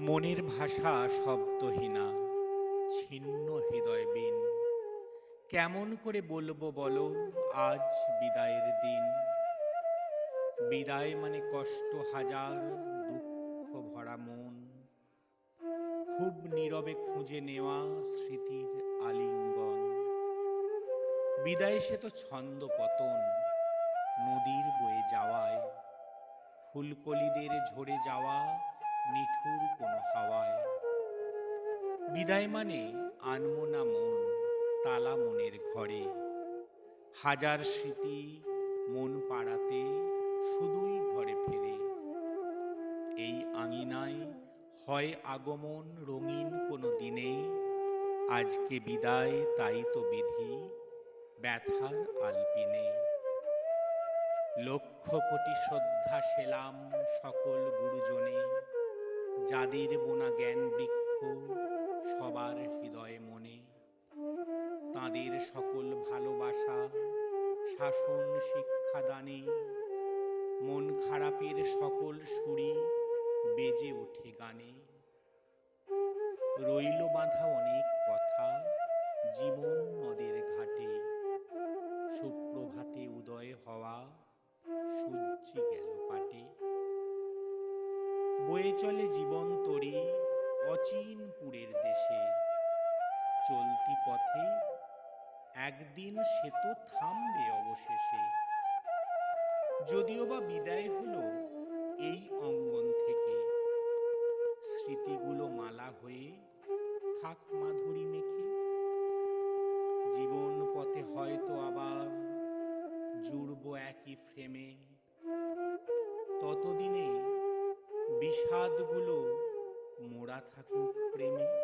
মনের ভাষা শব্দহীনা, ছিন্ন হৃদয় বিন কেমন করে বলব বলো, আজ বিদায়ের দিন। বিদায় মানে কষ্ট হাজার, দুঃখ ভরা মন। খুব নীরবে খুঁজে নেওয়া স্মৃতির আলিঙ্গন। বিদায় সে তো ছন্দ পতন, নদীর বয়ে যাওয়ায়। ফুলকলিদের ঝরে যাওয়া নিঠুর কোনো হাওয়ায়। বিদায় মানে আনমোনা মন, তালা মনের ঘরে। হাজার স্মৃতি মন পাড়াতে শুধুই ঘরে ফেরে। এই আঙিনায় হয় আগমন রঙিন কোনো দিনে। আজকে বিদায়, তাই তো বিধি ব্যথার আলপিনে। লক্ষ কোটি শ্রদ্ধা সেলাম সকল যাদের বোনা জ্ঞান বৃক্ষ সবার হৃদয় মনে, তাদের সকল ভালোবাসা, শাসন, শিক্ষাদানে মন খারাপের সকল সুরি বেজে ওঠে গানে। রইল বাঁধা অনেক কথা, জীবন নদের ঘাটে। সুপ্রভাতে উদয় হওয়া সূর্যি গেল। বয়ে চলে জীবন তরি অচিন পুরের দেশে। চলতি পথে একদিন সে তো থামবে অবশেষে। যদিও বা বিদায় হলো এই অঙ্গন থেকে। স্মৃতিগুলো মালা হয়ে থাক মাধুরী মেখে। জীবন পথে হয়তো আবার জুড়ব একই ফ্রেমে ততদিনে বিষাদগুলো মোড়া থাকুক প্রেমে।